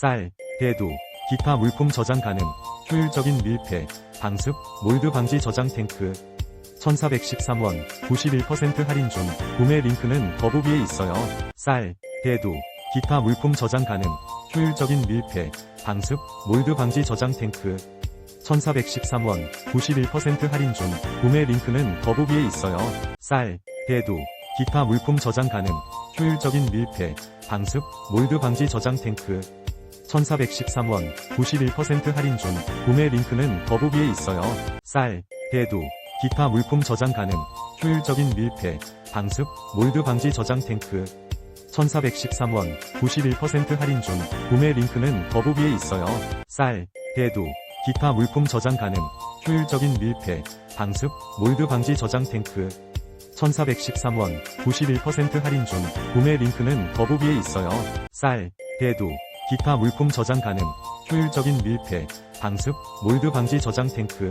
쌀, 대두, 기타 물품 저장 가능, 효율적인 밀폐, 방습, 몰드 방지 저장 탱크. 1413원, 91% 할인 중, 구매 링크는 더보기에 있어요. 쌀, 대두, 기타 물품 저장 가능, 효율적인 밀폐, 방습, 몰드 방지 저장 탱크. 1413원, 91% 할인 중, 구매 링크는 더보기에 있어요. 쌀, 대두, 기타 물품 저장 가능, 효율적인 밀폐, 방습, 몰드 방지 저장 탱크. 1413원, 91% 할인 중, 구매 링크는 더보기에 있어요. 쌀, 대두, 기타 물품 저장 가능, 효율적인 밀폐, 방습, 몰드 방지 저장 탱크. 1413원, 91% 할인 중, 구매 링크는 더보기에 있어요. 쌀, 대두, 기타 물품 저장 가능, 효율적인 밀폐, 방습, 몰드 방지 저장 탱크. 1413원, 91% 할인 중, 구매 링크는 더보기에 있어요. 쌀, 대두, 기타 물품 저장 가능, 효율적인 밀폐, 방습, 몰드 방지 저장 탱크.